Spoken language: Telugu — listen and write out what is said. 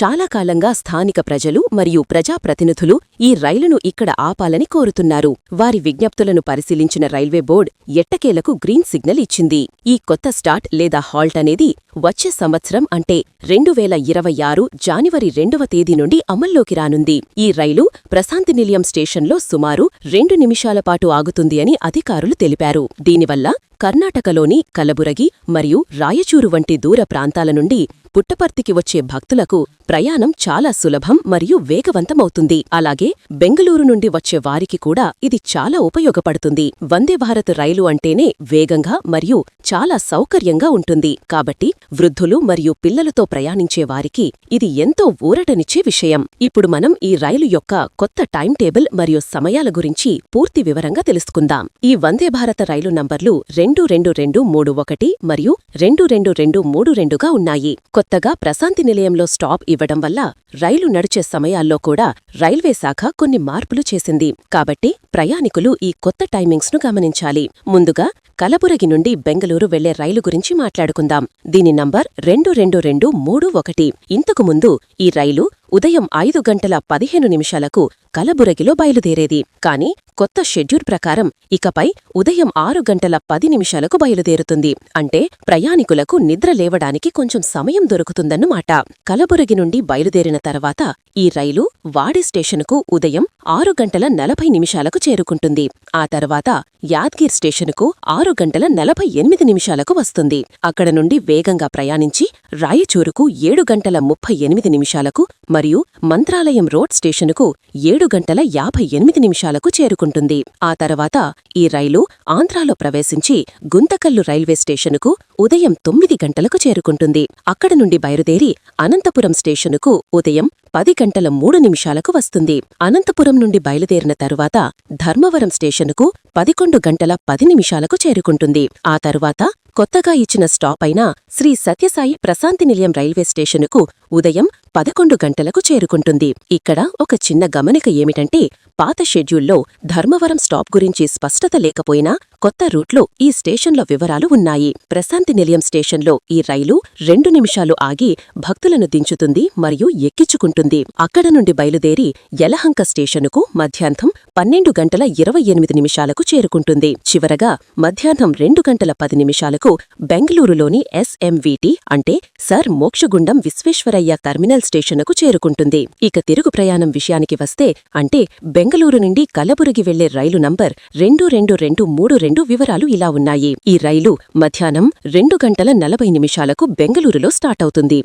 చాలా కాలంగా స్థానిక ప్రజలు మరియు ప్రజాప్రతినిధులు ఈ రైలును ఇక్కడ ఆపాలని కోరుతున్నారు. వారి విజ్ఞప్తులను పరిశీలించిన రైల్వే బోర్డ్ ఎట్టకేలకు గ్రీన్ సిగ్నల్ ఇచ్చింది. ఈ కొత్త స్టార్ట్ లేదా హాల్ట్ అనేది వచ్చే సంవత్సరం అంటే రెండు వేల ఇరవై ఆరు జానివరి రెండవ తేదీ నుండి అమల్లోకి రానుంది. ఈ రైలు ప్రశాంతి నిలయం స్టేషన్లో సుమారు రెండు నిమిషాల పాటు ఆగుతుంది అని అధికారులు తెలిపారు. దీనివల్ల కర్ణాటకలోని కలబురగి మరియు రాయచూరు వంటి దూర ప్రాంతాల నుండి పుట్టపర్తికి వచ్చే భక్తులకు ప్రయాణం చాలా సులభం మరియు వేగవంతమవుతుంది. అలాగే బెంగళూరు నుండి వచ్చే వారికి కూడా ఇది చాలా ఉపయోగపడుతుంది. వందే భారత్ రైలు అంటేనే వేగంగా మరియు చాలా సౌకర్యంగా ఉంటుంది. కాబట్టి వృద్ధులు మరియు పిల్లలతో ప్రయాణించే వారికి ఇది ఎంతో ఊరటనిచ్చే విషయం. ఇప్పుడు మనం ఈ రైలు యొక్క కొత్త టైం టేబుల్ మరియు సమయాల గురించి పూర్తి వివరంగా తెలుసుకుందాం. ఈ వందే భారత రైలు నంబర్లు రెండు రెండు రెండు రెండు మూడు ఒకటి మరియు రెండు రెండు రెండు మూడు రెండుగా ఉన్నాయి. కొత్తగా ప్రశాంతి నిలయంలో స్టాప్ ఇవ్వడం వల్ల రైలు నడిచే సమయాల్లో కూడా రైల్వే శాఖ కొన్ని మార్పులు చేసింది. కాబట్టి ప్రయాణికులు ఈ కొత్త టైమింగ్స్ను గమనించాలి. ముందుగా కలబురగి నుండి బెంగళూరు వెళ్ళే రైలు గురించి మాట్లాడుకుందాం. దీని నంబర్ రెండు రెండు రెండు మూడు ఒకటి. ఇంతకు ముందు ఈ రైలు ఉదయం ఐదు గంటల పదిహేను నిమిషాలకు కలబురగిలో బయలుదేరేది. కాని కొత్త షెడ్యూల్ ప్రకారం ఇకపై ఉదయం ఆరు గంటల పది నిమిషాలకు బయలుదేరుతుంది. అంటే ప్రయాణికులకు నిద్ర లేవడానికి కొంచెం సమయం దొరుకుతుందన్నమాట. కలబురగి నుండి బయలుదేరిన తర్వాత ఈ రైలు వాడి స్టేషనుకు ఉదయం ఆరు గంటల నలభై నిమిషాలకు చేరుకుంటుంది. ఆ తర్వాత యాద్గిర్ స్టేషనుకు ఆరు గంటల నలభై ఎనిమిది నిమిషాలకు వస్తుంది. అక్కడ నుండి వేగంగా ప్రయాణించి రాయచూరుకు ఏడు గంటల ముప్పై ఎనిమిది నిమిషాలకు మరియు మంత్రాలయం రోడ్ స్టేషనుకు ఏడు గంటల యాభై ఎనిమిది నిమిషాలకు చేరుకుంటుంది ఆ తర్వాత ఈ రైలు ఆంధ్రాలో ప్రవేశించి గుంతకల్లు రైల్వే స్టేషనుకు ఉదయం తొమ్మిది గంటలకు చేరుకుంటుంది. అక్కడ నుండి బయలుదేరి అనంతపురం స్టేషనుకు ఉదయం పది గంటల మూడు నిమిషాలకు వస్తుంది. అనంతపురం నుండి బయలుదేరిన తరువాత ధర్మవరం స్టేషనుకు పదికొండు గంటల పది నిమిషాలకు చేరుకుంటుంది. ఆ తరువాత కొత్తగా ఇచ్చిన స్టాప్ అయిన శ్రీ సత్యసాయి ప్రశాంతి నిలయం రైల్వే స్టేషనుకు ఉదయం పదకొండు గంటలకు చేరుకుంటుంది. ఇక్కడ ఒక చిన్న గమనిక ఏమిటంటే పాత షెడ్యూల్లో ధర్మవరం స్టాప్ గురించి స్పష్టత లేకపోయినా కొత్త రూట్లో ఈ స్టేషన్ల వివరాలు ఉన్నాయి. ప్రశాంతి నిలయం స్టేషన్లో ఈ రైలు రెండు నిమిషాలు ఆగి భక్తులను దించుతుంది మరియు ఎక్కించుకుంటుంది. అక్కడ నుండి బయలుదేరి యలహంక స్టేషనుకు మధ్యాహ్నం పన్నెండు గంటల ఇరవై ఎనిమిది నిమిషాలకు చేరుకుంటుంది. చివరగా మధ్యాహ్నం రెండు గంటల పది నిమిషాలకు బెంగళూరులోని ఎస్ఎంవిటి అంటే సర్ మోక్షగుండం విశ్వేశ్వరయ్య టర్మినల్ స్టేషనుకు చేరుకుంటుంది. ఇక తిరుగు ప్రయాణం విషయానికి వస్తే అంటే బెంగళూరు నుండి కలబురుగి వెళ్ళే రైలు నంబర్ రెండు రెండు రెండు మూడు రెండు వివరాలు ఇలా ఉన్నాయి. ఈ రైలు మధ్యాహ్నం రెండు గంటల నలభై నిమిషాలకు బెంగళూరులో స్టార్ట్ అవుతుంది.